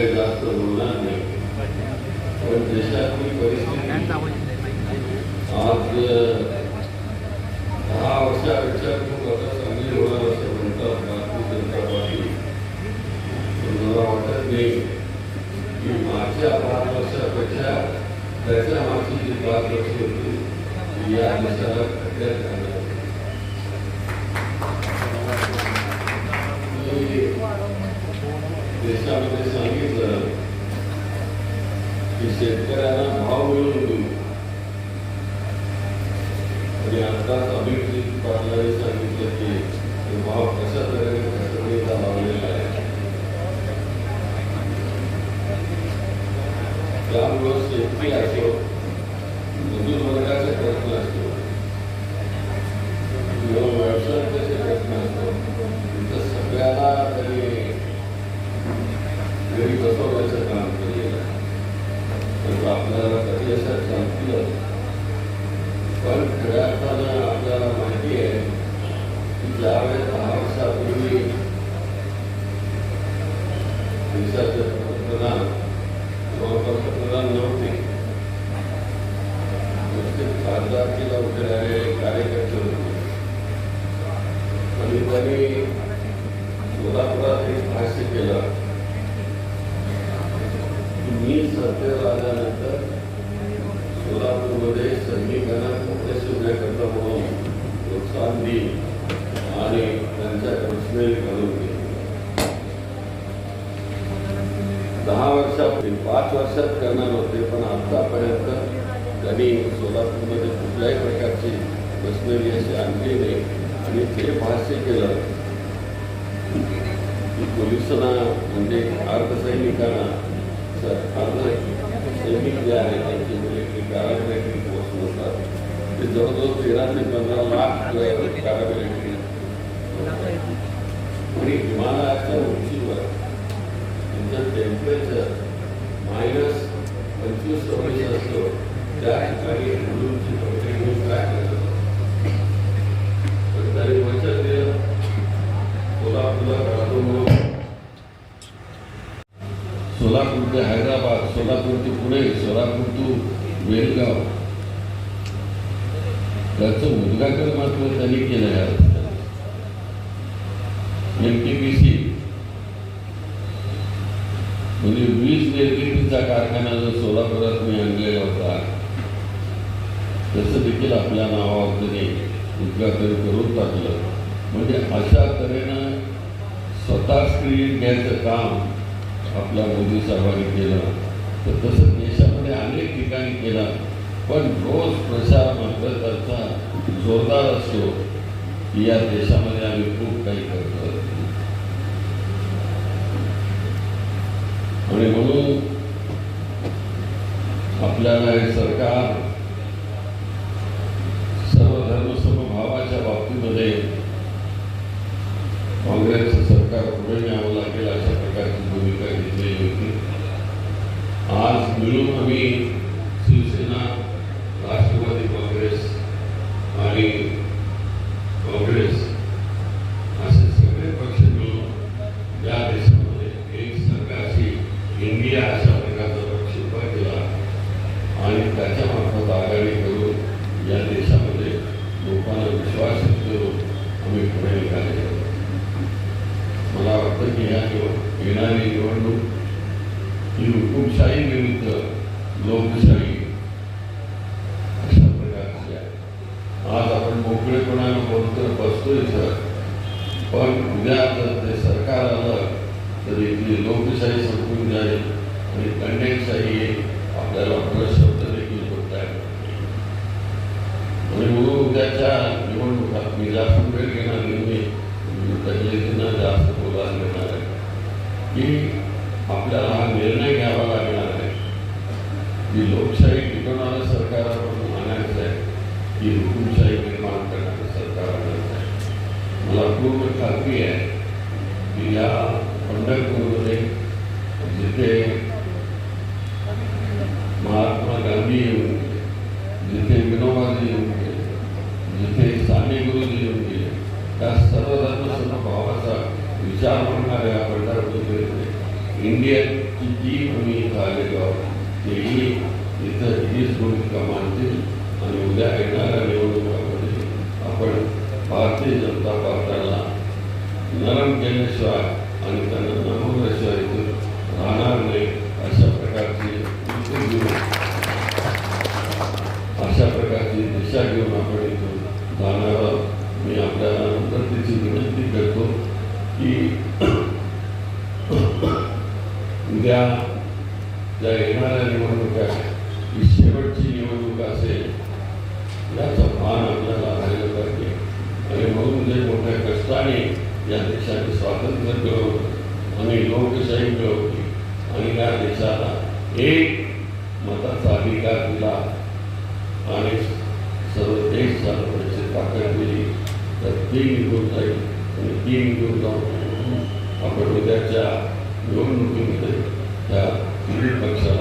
काही जास्त बोलणार नाही पण देशातली परिस्थिती आज दहा वर्षापेक्षा खूप आता चांगली होणार असं म्हणतात भारतीय जनता पार्टी पण मला वाटत नाही की मागच्या पाच वर्षापेक्षा त्याच्या मागची जी पाच वर्ष होती या देशाला खड्ड्यात घालणार होती. मी देशामध्ये सांगितलं की शेतकऱ्यांना भाव मिळून देऊ. आणि आताच अभिजित पाटलांनी सांगितलं की भाव कशा तऱ्हेने घसरणीचा लावलेला आहे? त्यामुळं शेतकरी असो मजूर वर्गाचे प्रश्न असतो किंवा व्यवसायाचे प्रश्न असतो तिथं सगळ्याला तरी घरी बसवण्याचं काम केलेलं आहे तर आपल्याला कधी असं सांगतील पण खऱ्या अर्थानं आपल्याला माहिती आहे की ज्यावेळेस दहा वर्षापूर्वी देशाचे पंतप्रधान किंवा पंतप्रधान नव्हते नुसते खासदारकीला उभे राहिलेले कार्यकर्ते होते आणि त्यांनी सोलापुरात एक भाष्य केलं की मी सत्तेवर आल्यानंतर सोलापूरमध्ये सैनिकांना कपडे शिवण्याकरता म्हणून प्रोत्साहन देईल आणि त्यांच्या कौशल्य घालून देईन दहा वर्षापूर्वी पाच वर्षात करणार होते पण आतापर्यंत त्यांनी सोलापूरमध्ये कुठल्याही प्रकारची मशनरी अशी आणली नाही आणि ते भाष्य केलं की पोलिसांना म्हणजे अर्धसैनिकांना स- अर्ध सैनिक जे आहेत त्यांची मिलिटरी पॅरामिलिटरी फोर्स ते जवळजवळ तेरा ते पंधरा लाख पॅरामिलिटरी आणि हिमालयाच्या उंचीवर त्यांचं टेम्परेचर मायनस पंचवीस सव्वीस असतो त्या ठिकाणी मुलूंची कपडे घेऊन काय करत पण तरी वचन हैदराबाद सोलापूर ते पुणे सोलापूर टू वेलगाव त्याचं उद्घाटन मात्र त्यांनी केलं आहे एम टी पी सी म्हणजे वीज निर्मितीचा कारखाना जो सोलापुरात मी आणलेला होता तसं देखील आपल्या नावावर त्यांनी उद्घाटन करून टाकलं. म्हणजे अशा तऱ्हेनं स्वतः स्क्रीन घ्यायचं काम आपल्या मोदी साहेबांनी केलं. तर तसं देशामध्ये अनेक ठिकाणी केला. पण रोज प्रचार मात्र त्याचा जोरदार असतो. की या देशामध्ये आम्ही खूप काही करतो आणि म्हणून आपल्याला हे सरकार सर्व धर्म समभावाच्या बाबतीमध्ये काँग्रेसचं सरकार पुढे न्यावं लागेल अशा प्रकारची भूमिका घेतलेली होती आज मिळून आम्ही शिवसेना राष्ट्रवादी काँग्रेस आणि काँग्रेस असे सगळे पक्ष मिळून या देशामध्ये एक सरकारची इंडिया अशा प्रकारचा पक्ष उभा केला आणि त्याच्या मार्फत आघाडी करून या देशामध्ये लोकांना विश्वास करून आम्ही पुढे निघाले मला वाटतं की या निव- येणारी निवडणूक ही हुकुमशाही विरुद्ध लोकशाही अशा प्रकारची आहे आज आपण मोकळेपणानं बोलतोय बसतोय सर पण उद्या जर ते सरकार आलं तर इथली लोकशाही संपून जाईल आणि कंडेनशाही येईल आपल्याला शब्द देखील बोलता येईल आणि म्हणून उद्याच्या निवडणुकात मी जास्त वेळ घेणार नाही मी तकलीफींना जास्त बोलायला घेणार आहे की आपल्याला हा निर्णय घ्यावा लागणार आहे की लोकशाही टिकवणारं सरकार आपण आणायचं आहे की हुकुमशाही निर्माण करण्याचं सरकार आणायचं आहे मला पूर्ण खात्री आहे की या पंढरपूरमध्ये जिथे महात्मा गांधी येऊन जिथे विनोबाजी येऊन गेले जिथे साने गुरुजी येऊन गेले त्या सर्व धर्म समभावाचा विचार मांडणाऱ्या पंढरपूरमध्ये इंडियाची जी भूमिका इथं आलेलो आहोत तेही इथं हीच भूमिका मानतील आणि उद्या येणार निवडणुकामध्ये आपण भारतीय जनता पक्षाला नरम केल्याशिवाय आणि त्यांना नमवल्याशिवाय इथं राहणार नाही अशा प्रकारची युक्ती घेऊन अशा प्रकारची दिशा घेऊन आपण इथून जाणार आहोत मी आपल्याला नंतर तिची विनंती करतो की उद्या ज्या येणाऱ्या निवडणुका ही शेवटची निवडणूक असेल याचं भान आपल्याला राहिलं पाहिजे. आणि म्हणून जे मोठ्या कष्टाने या देशाचे स्वातंत्र्य मिळवलं आणि लोकशाही मिळवली आणि या देशाला एक मताचा अधिकार दिला आणि सर्व देश चालवण्याची ताकद दिली तर ती निघून जाईल. तीन दिवसांपूर्वी आपण उद्याच्या निवडणुकीमध्ये त्या तिन्ही पक्षाला